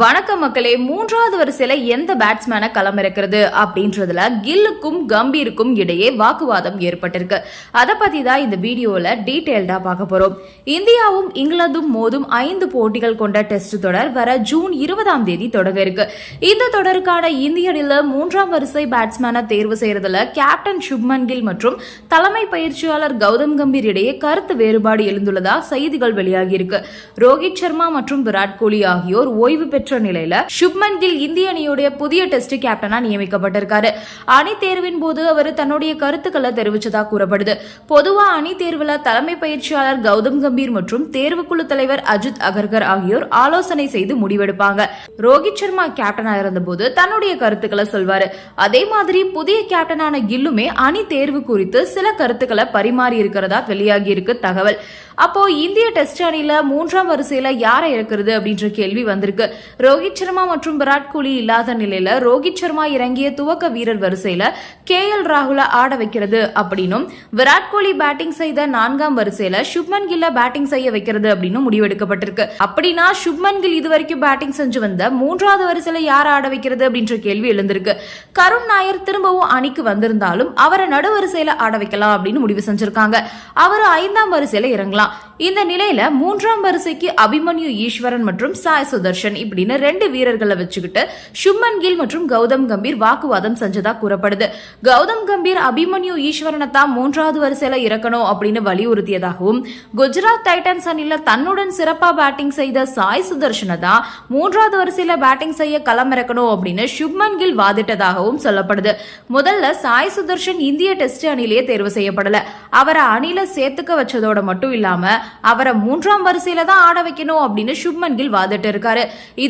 வணக்க மக்களே மூன்றாவது வரிசையில எந்த பேட்ஸ்மேனை களமிறக்கிறது அப்படின்றதுல கில்லுக்கும் கம்பீருக்கும் இடையே வாக்குவாதம் ஏற்பட்டிருக்கு. அதை பத்தி தான் இந்த வீடியோல டீட்டெயில்டா பார்க்க போறோம். இந்தியாவும் இங்கிலாந்தும் மோதும் ஐந்து போட்டிகள் கொண்ட டெஸ்ட் தொடர் வர ஜூன் இருபதாம் தேதி தொடங்க இருக்கு. இந்த தொடருக்கான இந்திய அணில மூன்றாம் வரிசை பேட்ஸ்மேனை தேர்வு செய்யறதுல கேப்டன் சுப்மன் கில் மற்றும் தலைமை பயிற்சியாளர் கௌதம் கம்பீர் இடையே கருத்து வேறுபாடு எழுந்துள்ளதா செய்திகள் வெளியாகியிருக்கு ரோஹித் சர்மா மற்றும் விராட் கோலி ஆகியோர் ஓய்வு பெற்ற நிலையில சுப்மன் கில் இந்திய அணியுடைய புதிய டெஸ்ட் கேப்டனா நியமிக்கப்பட்டிருக்காரு. அணி தேர்வின் போது அவர் தன்னுடைய கருத்துக்களை தெரிவிச்சதா கூறப்படுது. பொதுவா அணி தேர்வுல தலைமை பயிற்சியாளர் கௌதம் கம்பீர் மற்றும் தேர்வுக்குழு தலைவர் அஜித் அகர்கர் ஆகியோர் ஆலோசனை செய்து முடிவெடுப்பாங்க. ரோஹித் சர்மா கேப்டனா இருந்தபோது தன்னுடைய கருத்துக்களை சொல்வாரு. அதே மாதிரி புதிய கேப்டனான கில்லுமே அணி தேர்வு குறித்து சில கருத்துக்களை பரிமாறி இருக்கிறதா வெளியாகி இருக்கு தகவல். அப்போ இந்திய டெஸ்ட் அணியில மூன்றாம் வரிசையில யாரை இருக்கிறது அப்படின்ற கேள்வி வந்திருக்கு. ரோஹித் சர்மா மற்றும் விராட் கோலி இல்லாத நிலையில ரோஹித் சர்மா இறங்கிய துவக்க வீரர் வரிசையில கே எல் ராகுல ஆட வைக்கிறது அப்படின்னும் விராட் கோலி பேட்டிங் செய்த நான்காம் வரிசையில சுப்மன் கில்ல பேட்டிங் செய்ய வைக்கிறது அப்படின்னு முடிவெடுக்கப்பட்டிருக்கு. அப்படின்னா சுப்மன் கில் இதுவரைக்கும் பேட்டிங் செஞ்சு வந்த மூன்றாவது வரிசையில யார் ஆட வைக்கிறது அப்படின்ற கேள்வி எழுந்திருக்கு. கருண் நாயர் திரும்பவும் அணிக்கு வந்திருந்தாலும் அவரை நடுவரிசையில ஆட வைக்கலாம் அப்படின்னு முடிவு செஞ்சிருக்காங்க. அவர் ஐந்தாம் வரிசையில இறங்கலாம். இந்த நிலையில மூன்றாம் வரிசைக்கு அபிமன்யு ஈஸ்வரன் மற்றும் சாய் சுதர்ஷன் இப்படி அப்படின்னு ரெண்டு வீரர்களை வச்சுக்கிட்டு சுப்மன் கில் மற்றும் கௌதம் கம்பீர் வாக்குவாதம் செஞ்சதா கூறப்படுது. கௌதம் கம்பீர் அபிமன்யு ஈஸ்வரனை தான் மூன்றாவது வரிசையில இறக்கணும் அப்படின்னு வலியுறுத்தியதாகவும் குஜராத் டைட்டன்ஸ் அணில தன்னுடன் சிறப்பா பேட்டிங் செய்த சாய் சுதர்ஷனை தான் மூன்றாவது வரிசையில பேட்டிங் செய்ய களமிறக்கணும் அப்படின்னு சுப்மன் கில் வாதிட்டதாகவும் சொல்லப்படுது. முதல்ல சாய் சுதர்ஷன் இந்திய டெஸ்ட் அணிலேயே தேர்வு செய்யப்படல. அவரை அணில சேர்த்துக்க வச்சதோட மட்டும் இல்லாம அவரை மூன்றாம் வரிசையில தான் ஆட வைக்கணும் அப்படின்னு சுப்மன் கில் வாதிட்டு இருக்காரு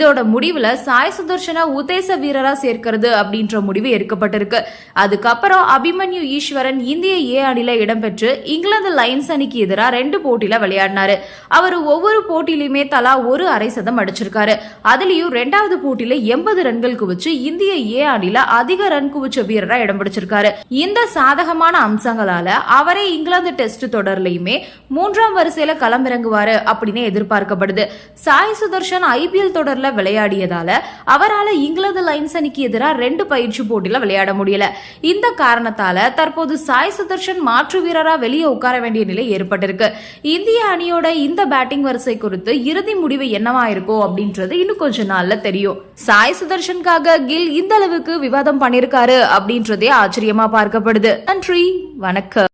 இதோட முடிவுல சாய் சுதர்ஷனை உத்தேச வீரரா சேர்க்கிறது அப்படின்ற முடிவு எடுக்கப்பட்டிருக்கு. அதுக்கப்புறம் அபிமன்யு ஈஸ்வரன் இந்திய ஏ அணில இடம்பெற்று இங்கிலாந்து லைன்ஸ் அணிக்கு எதிராக ரெண்டு போட்டியில விளையாடினாரு. அவர் ஒவ்வொரு போட்டியிலுமே தலா ஒரு அரை சதம் அடிச்சிருக்காரு. அதுலயும் ரெண்டாவது போட்டியில எண்பது ரன்கள் குவிச்சு இந்திய ஏ அணில அதிக ரன் குவிச்ச வீரரா இடம் பிடிச்சிருக்காரு. இந்த சாதகமான அம்சங்களால அவரே இங்கிலாந்து டெஸ்ட் தொடர்லயுமே மூன்றாம் வரிசையில களமிறங்குவாரு அப்படின்னு எதிர்பார்க்கப்படுது. சாய் சுதர்ஷன் ஐபிஎல் தொடர்ல விளையாடியதால அவரால இங்கிலாந்து லைன்ஸ் அணிக்கு எதிராக ரெண்டு பயிற்சி போட்டியில விளையாட முடியல. இந்த காரணத்தால தற்போது சாய் சுதர்ஷன் மாற்று வீரரா வெளியே உட்கார வேண்டிய நிலை ஏற்பட்டிருக்கு. இந்திய அணியோட இந்த பேட்டிங் வரிசை குறித்து இறுதி முடிவு என்னவா இருக்கும் அப்படின்றது இன்னும் கொஞ்ச நாள்ல தெரியும். சாய் சுதர்ஷனுக்காக கில் இந்த அளவுக்கு விவாதம் பண்ணிருக்காரு அப்படின்றதே ஆச்சரியமா பார்க்கப்படுது. நன்றி வணக்கம்.